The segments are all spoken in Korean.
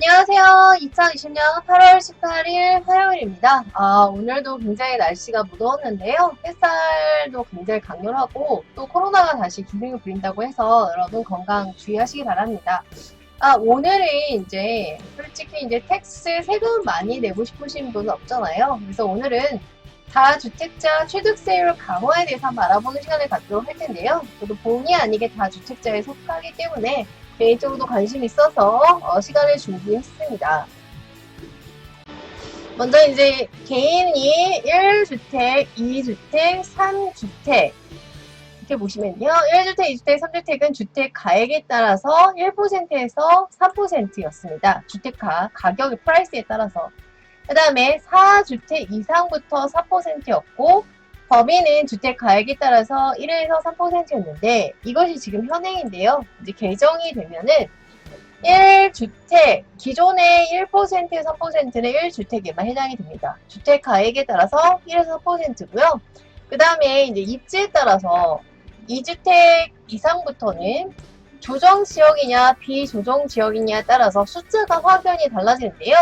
안녕하세요. 2020년 8월 18일 화요일입니다. 아, 오늘도 굉장히 날씨가 무더웠는데요. 햇살도 굉장히 강렬하고 또 코로나가 다시 기승을 부린다고 해서 여러분 건강 주의하시기 바랍니다. 아, 오늘은 이제 솔직히 이제 텍스 세금 많이 내고 싶으신 분은 없잖아요. 그래서 오늘은 다주택자 취득세율 강화에 대해서 한번 알아보는 시간을 갖도록 할 텐데요. 저도 본의 아니게 다주택자에 속하기 때문에 개인적으로도 관심이 있어서 어, 시간을 준비했습니다. 먼저 이제 개인이 1주택, 2주택, 3주택 이렇게 보시면요. 1주택, 2주택, 3주택은 주택 가액에 따라서 1%에서 3%였습니다. 주택가 가격의 프라이스에 따라서. 그 다음에 4주택 이상부터 4%였고 범위는 주택 가액에 따라서 1에서 3%였는데 이것이 지금 현행인데요. 이제 개정이 되면은 1주택 기존의 1%에서 3%는 1주택에만 해당이 됩니다. 주택 가액에 따라서 1에서 3%고요. 그 다음에 이제 입지에 따라서 2주택 이상부터는 조정 지역이냐 비조정 지역이냐에 따라서 숫자가 확연히 달라지는데요.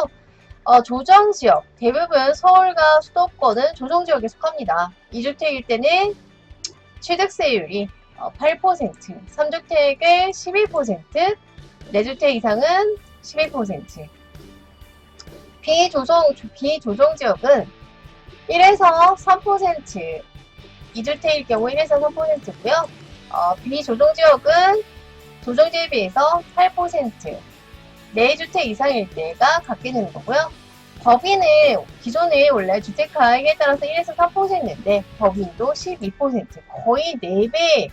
어, 조정 지역 대부분 서울과 수도권은 조정 지역에 속합니다. 2주택일 때는 취득세율이 어, 8%, 3주택의 12%, 4주택 이상은 12%. 비조정, 비조정 지역은 1에서 3%, 2주택일 경우 1에서 3%고요. 어, 비조정 지역은 조정 지역에 비해서 8%, 4주택 이상일 때가 갖게 되는 거고요. 법인은 기존에 원래 주택 가액에 따라서 1에서 3%인데 법인도 12% 거의 4배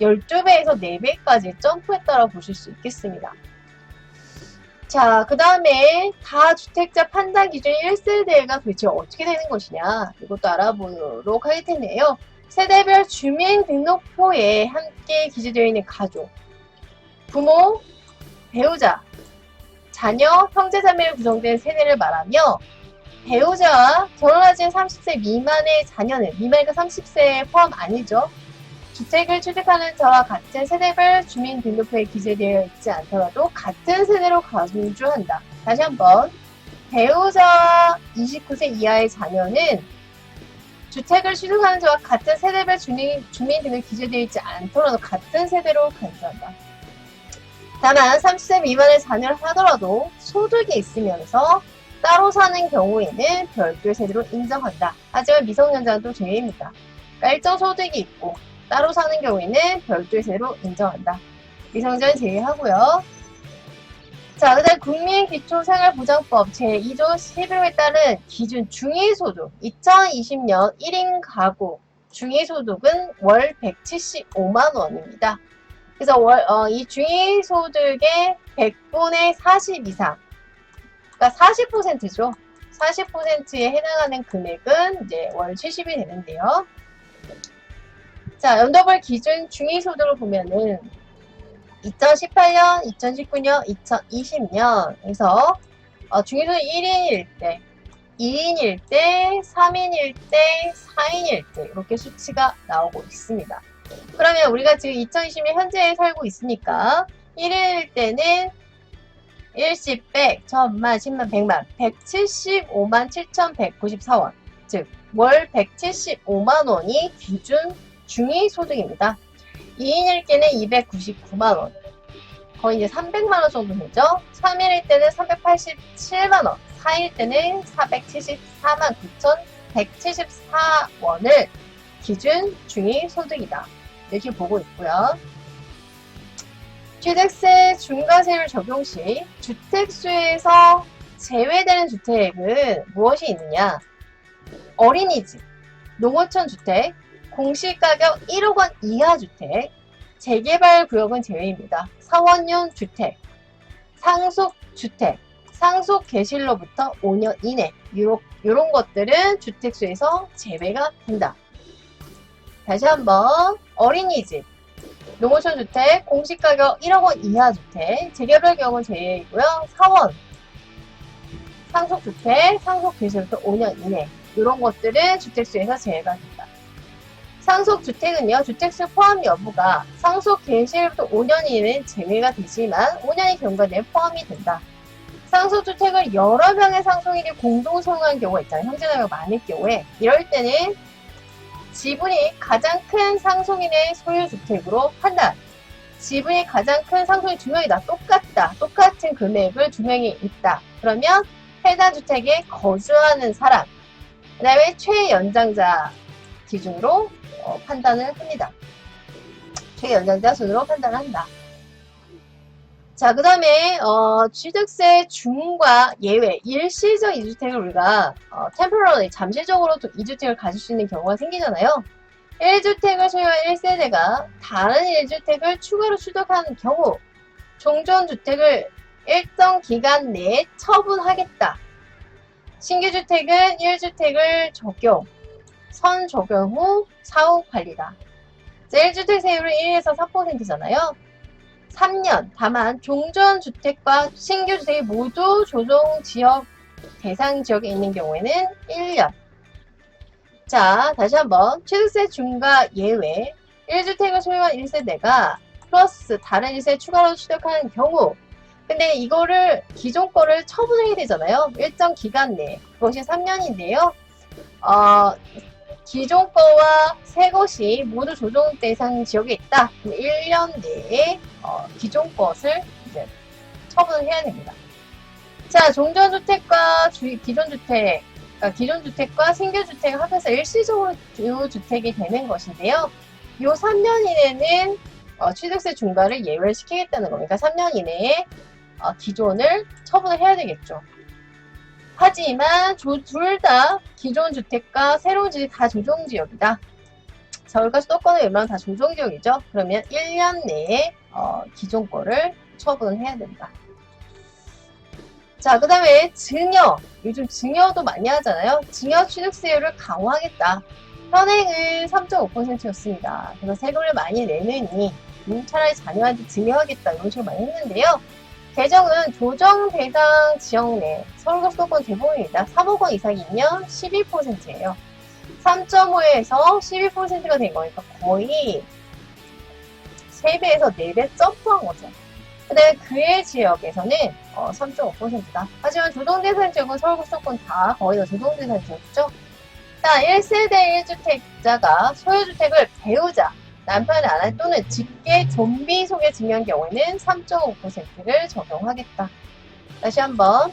12배에서 4배까지 점프했다고 보실 수 있겠습니다. 자, 그 다음에 다주택자 판단 기준 1세대가 도대체 어떻게 되는 것이냐 이것도 알아보도록 할 텐데요. 세대별 주민등록표에 함께 기재되어 있는 가족, 부모, 배우자, 자녀, 형제자매로 구성된 세대를 말하며 배우자와 결혼하지 30세 미만의 자녀는 미만이가 30세에 포함 아니죠. 주택을 취득하는 자와 같은 세대별 주민등록표에 기재되어 있지 않더라도 같은 세대로 간주한다. 다시 한번 배우자 29세 이하의 자녀는 주택을 취득하는 자와 같은 세대별 주민, 주민등록 기재되어 있지 않더라도 같은 세대로 간주한다. 다만 30세 미만의 자녀를 하더라도 소득이 있으면서 따로 사는 경우에는 별도의 세대로 인정한다. 하지만 미성년자는 또 제외입니다. 그러니까 일정 소득이 있고 따로 사는 경우에는 별도의 세대로 인정한다. 미성년자는 제외하고요. 자, 그 다음 국민기초생활보장법 제2조 11호에 따른 기준 중위소득 2020년 1인 가구 중위소득은 월 175만 원입니다. 그래서 월, 어, 이 중위소득의 100분의 40 이상, 그러니까 40%죠. 40%에 해당하는 금액은 이제 월 70이 되는데요. 자, 연도별 기준 중위소득을 보면은 2018년, 2019년, 2020년 에서 어, 중위소득 1인일 때, 2인일 때, 3인일 때, 4인일 때 이렇게 수치가 나오고 있습니다. 그러면 우리가 지금 2020년 현재에 살고 있으니까 1일 때는 일십, 백, 천만, 십만, 백만, 175만 7,194원. 즉, 월 175만 원이 기준 중위소득입니다. 2인일 때는 299만 원. 거의 이제 300만 원 정도 되죠. 3일일 때는 387만 원. 4일 때는 474만 9,174원을 기준 중위 소득이다. 이렇게 보고 있고요. 취득세 중과세율 적용 시 주택수에서 제외되는 주택은 무엇이 있느냐? 어린이집, 농어촌 주택, 공시가격 1억 원 이하 주택, 재개발 구역은 제외입니다. 사원용 주택, 상속 주택, 상속 개실로부터 5년 이내 이런 것들은 주택수에서 제외가 된다. 다시 한번 어린이집, 농어촌 주택, 공시가격 1억 원 이하 주택, 재개발 경우 제외이고요. 사원, 상속주택, 상속 개시부터 5년 이내 이런 것들은 주택수에서 제외가 된다. 상속주택은요, 주택수 포함 여부가 상속 개시일부터 5년 이내는 제외가 되지만 5년의 경과 내에 포함이 된다. 상속주택을 여러 명의 상속인이 공동 소유한 경우가 있잖아요. 형제자매가 많을 경우에. 이럴 때는 지분이 가장 큰 상속인의 소유주택으로 판단. 지분이 가장 큰 상속인 두 명이다. 똑같다. 똑같은 금액을 두 명이 있다. 그러면 해당 주택에 거주하는 사람. 그 다음에 최연장자 기준으로 어, 판단을 합니다. 최연장자 순으로 판단을 한다. 자, 그 다음에, 어, 취득세 중과 예외, 일시적 이주택을 우리가, 어, temporarily, 잠시적으로 또 이주택을 가질 수 있는 경우가 생기잖아요. 1주택을 소유한 1세대가 다른 1주택을 추가로 취득하는 경우, 종전 주택을 일정 기간 내에 처분하겠다. 신규 주택은 1주택을 적용, 선 적용 후 사후 관리다. 1주택 세율은 1에서 4%잖아요. 3년. 다만 종전 주택과 신규 주택이 모두 조정 지역 대상 지역에 있는 경우에는 1년. 자, 다시 한번 취득세 중과 예외 1주택을 소유한 1세대가 플러스 다른 1세 추가로 취득하는 경우 근데 이거를 기존 거를 처분해야 되잖아요. 일정 기간 내에. 그것이 3년인데요. 어, 기존 거와 새 것이 모두 조정 대상 지역에 있다. 그럼 1년 내에 어, 기존 것을 이제 처분을 해야 됩니다. 자, 종전주택과 주- 기존주택, 그러니까 기존주택과 신규주택을 합해서 일시적으로 두 주택이 되는 것인데요. 요 3년 이내는 어, 취득세 중과를 예외를 시키겠다는 겁니다. 3년 이내에 어, 기존을 처분을 해야 되겠죠. 하지만 둘 다 기존 주택과 새로운 주택 다 조정지역이다. 서울과 수도권은 웬만하면 다 조정지역이죠. 그러면 1년 내에 어, 기존 거를 처분을 해야 된다. 자, 그 다음에 증여. 요즘 증여도 많이 하잖아요. 증여 취득세율을 강화하겠다. 현행은 3.5%였습니다. 그래서 세금을 많이 내느니 음, 차라리 자녀한테 증여하겠다 이런 식으로 많이 했는데요. 개정은 조정 대상 지역 내 서울과 수도권 대부분입니다. 3억 원 이상이면 12%예요. 3.5에서 12%가 된 거니까 거의 3배에서 4배 점프한 거죠. 근데 그의 지역에서는 어, 3.5%다. 하지만 조정대상 지역은 서울과 수도권 다 거의 다 조정대상 지역이죠. 자, 1세대 1주택자가 소유주택을 배우자, 남편의 아내 또는 직계 좀비 속에 증여한 경우에는 3.5%를 적용하겠다. 다시 한번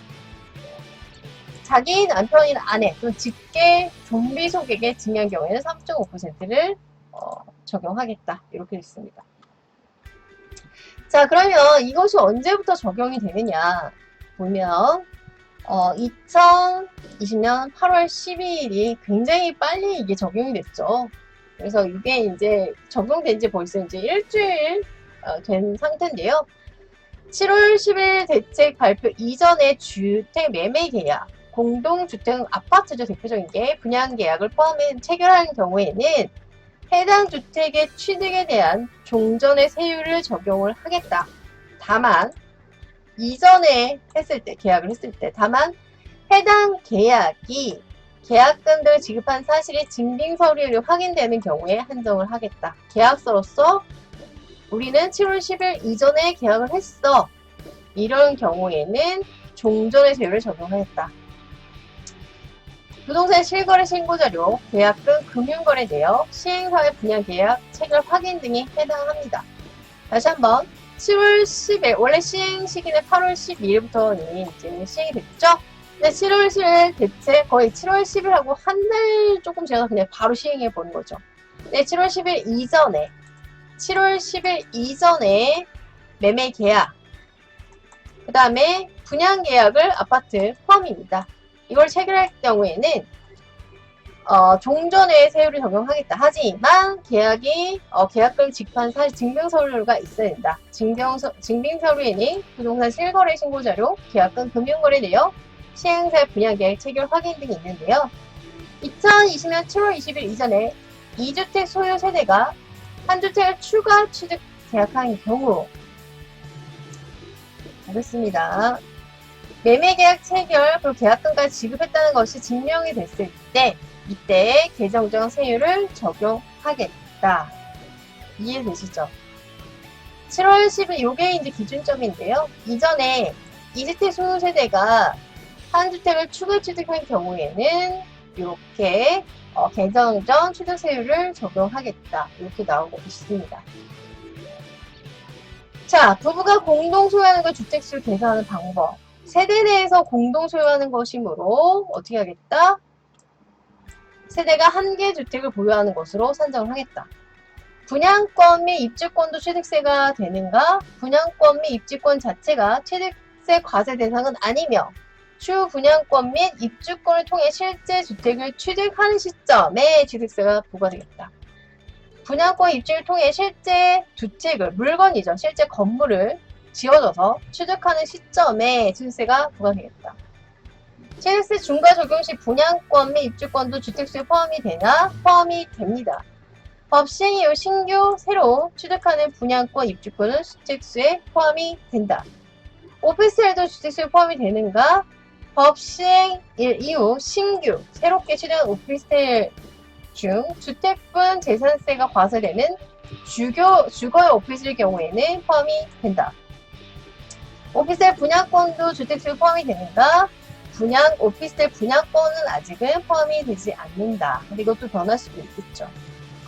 자기 남편이나 아내 또는 직계 좀비 속에게 증여한 경우에는 3.5%를 어, 적용하겠다. 이렇게 있습니다. 자 그러면 이것이 언제부터 적용이 되느냐 보면 어, 2020년 8월 12일이 굉장히 빨리 이게 적용이 됐죠. 그래서 이게 이제 적용된 지 벌써 이제 일주일 어, 된 상태인데요. 7월 10일 대책 발표 이전에 주택 매매 계약, 공동주택 아파트죠 대표적인 게 분양 계약을 포함해 체결하는 경우에는 해당 주택의 취득에 대한 종전의 세율을 적용을 하겠다. 다만 이전에 했을 때 계약을 했을 때 다만 해당 계약이 계약금 등을 지급한 사실이 증빙 서류로 확인되는 경우에 한정을 하겠다. 계약서로서 우리는 7월 10일 이전에 계약을 했어. 이런 경우에는 종전의 세율을 적용하겠다. 부동산 실거래 신고 자료, 계약금, 금융거래 내역, 시행사회 분양 계약, 체결 확인 등이 해당합니다. 다시 한번 7월 10일, 원래 시행 시기는 8월 12일부터 이제 시행이 됐죠? 근데 7월 10일 대체 거의 7월 10일하고 한 달 조금 지나서 그냥 바로 시행해 보는 거죠. 네, 7월 10일 이전에 7월 10일 이전에 매매 계약 그 다음에 분양 계약을 아파트 포함입니다. 이걸 체결할 경우에는 어, 종전의 세율을 적용하겠다. 하지만 계약이 어, 계약금 직판 사실 증빙 서류가 있어야 된다. 증빙, 서, 증빙 서류에는 부동산 실거래 신고 자료, 계약금 금융거래 내역, 시행사 분양 계획 체결 확인 등이 있는데요. 2020년 7월 20일 이전에 2주택 소유 세대가 한 주택을 추가 취득 계약한 경우 보겠습니다. 매매 계약 체결 그리고 계약금까지 지급했다는 것이 증명이 됐을 때 이때 계정적 세율을 적용하겠다. 이해되시죠? 7월 10일 요게 이제 기준점인데요. 이전에 2주택 소유 세대가 한 주택을 추가 취득한 경우에는 이렇게 어, 개정 전 취득세율을 적용하겠다. 이렇게 나오고 있습니다. 자, 부부가 공동 소유하는 걸 주택수를 계산하는 방법. 세대 내에서 공동 소유하는 것이므로 어떻게 하겠다? 세대가 한 개 주택을 보유하는 것으로 산정을 하겠다. 분양권 및 입주권도 취득세가 되는가? 분양권 및 입주권 자체가 취득세 과세 대상은 아니며 추후 분양권 및 입주권을 통해 실제 주택을 취득하는 시점에 취득세가 부과되겠다. 분양권 입주를 통해 실제 주택을 물건이죠. 실제 건물을 지어져서 취득하는 시점에 취득세가 부과되겠다. 취득세 중과 적용 시 분양권 및 입주권도 주택수에 포함이 되나? 포함이 됩니다. 법 시행 이후 신규 새로 취득하는 분양권 입주권은 주택수에 포함이 된다. 오피스텔도 주택수에 포함이 되는가? 법 시행 일 이후 신규 새롭게 취득한 오피스텔 중 주택분 재산세가 과세되는 주거, 주거의 오피스의 경우에는 포함이 된다. 오피스텔 분양권도 주택수에 포함이 되는가? 분양, 오피스텔 분양권은 아직은 포함이 되지 않는다. 이것도 변할 수도 있겠죠.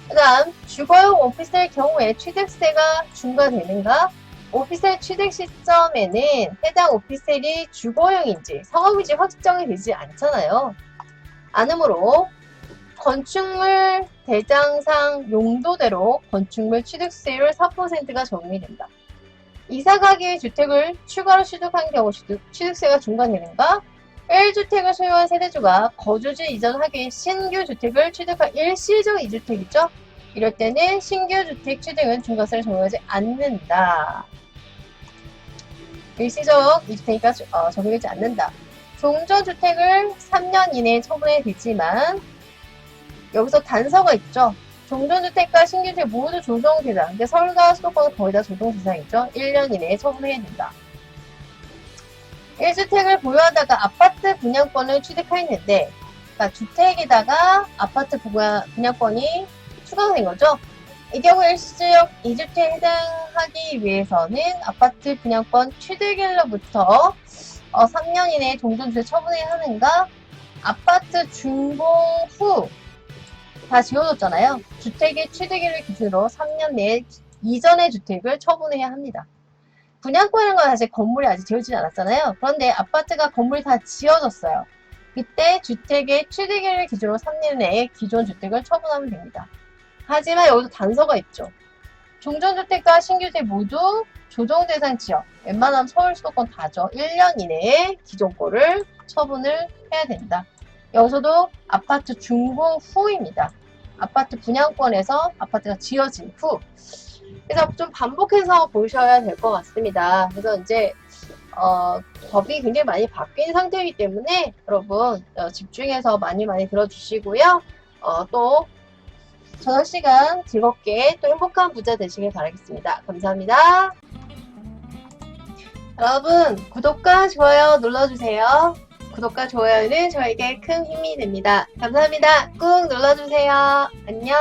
그 다음, 주거용 오피스텔 경우에 취득세가 중과되는가? 오피스텔 취득 시점에는 해당 오피스텔이 주거용인지 상업인지 확정이 되지 않잖아요. 않으므로 건축물 대장상 용도대로 건축물 취득세율 4%가 적용이 된다. 이사 가기 주택을 추가로 취득한 경우 취득, 취득 세가 중과되는가? 1주택을 소유한 세대주가 거주지 이전하기 신규 주택을 취득한 일시적 2주택이죠? 이럴 때는 신규 주택 취득은 중과세를 적용하지 않는다. 일시적 2주택이니까 어, 적용되지 않는다. 종전주택을 3년 이내에 처분해야 되지만 여기서 단서가 있죠. 종전주택과 신규주택 모두 조정대상. 근데 서울과 수도권은 거의 다 조정 대상이죠. 1년 이내에 처분해야 된다. 1주택을 보유하다가 아파트 분양권을 취득했는데, 그러니까 주택에다가 아파트 분양, 분양권이 추가된 거죠. 이 경우 일시적 2주택에 해당 하기 위해서는 아파트 분양권 취득일로부터 어, 3년 이내에 종전주택 처분해야 하는가? 아파트 준공 후 다 지어졌잖아요. 주택의 취득일을 기준으로 3년 내에 이전의 주택을 처분해야 합니다. 분양권이라는 건 사실 건물이 아직 지어지지 않았잖아요. 그런데 아파트가 건물이 다 지어졌어요. 이때 주택의 취득일을 기준으로 3년 내에 기존 주택을 처분하면 됩니다. 하지만 여기도 단서가 있죠. 종전주택과 신규주택 모두 조정 대상 지역, 웬만하면 서울 수도권 다죠. 1년 이내에 기존 거를 처분을 해야 된다. 여기서도 아파트 준공 후입니다. 아파트 분양권에서 아파트가 지어진 후. 그래서 좀 반복해서 보셔야 될 것 같습니다. 그래서 이제 어, 법이 굉장히 많이 바뀐 상태이기 때문에 여러분 어, 집중해서 많이 많이 들어주시고요. 어, 또 저녁 시간 즐겁게 또 행복한 부자 되시길 바라겠습니다. 감사합니다. 여러분 구독과 좋아요 눌러주세요. 구독과 좋아요는 저에게 큰 힘이 됩니다. 감사합니다. 꾹 눌러주세요. 안녕.